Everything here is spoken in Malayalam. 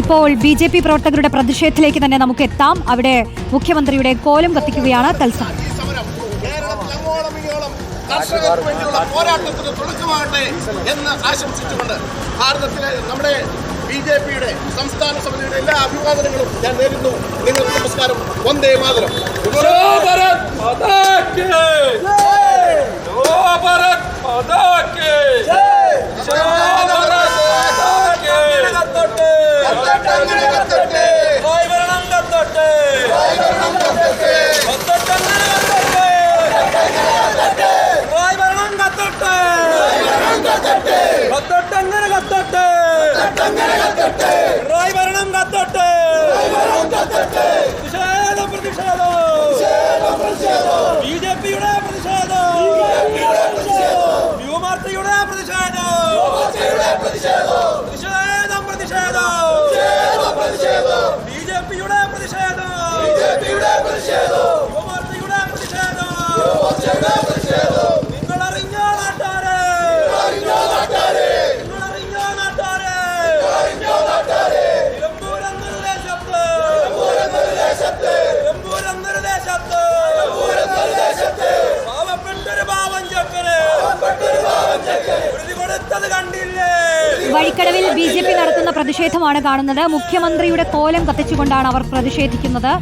ഇപ്പോൾ ബി ജെ പി പ്രവർത്തകരുടെ പ്രതിഷേധത്തിലേക്ക് തന്നെ നമുക്ക് എത്താം. അവിടെ മുഖ്യമന്ത്രിയുടെ കോലം കത്തിക്കുകയാണ് തത്സമയം വേണ്ടിയുള്ള പോരാട്ടത്തിന് എന്ന് ആശംസിച്ചുകൊണ്ട് ഭാരതത്തിലെ നമ്മുടെ ബി ജെ പിയുടെ സംസ്ഥാന സമിതിയുടെ എല്ലാ അഭിവാദനങ്ങളും ഞാൻ നേരുന്നു. നിങ്ങൾക്ക് നമസ്കാരം. Vande Mataram. 亲爱的。വഴിക്കടവിൽ B J P നടത്തുന്ന പ്രതിഷേധമാണ് കാണുന്നത്. മുഖ്യമന്ത്രിയുടെ കോലം കത്തിച്ചുകൊണ്ടാണ് അവർ പ്രതിഷേധിക്കുന്നത്.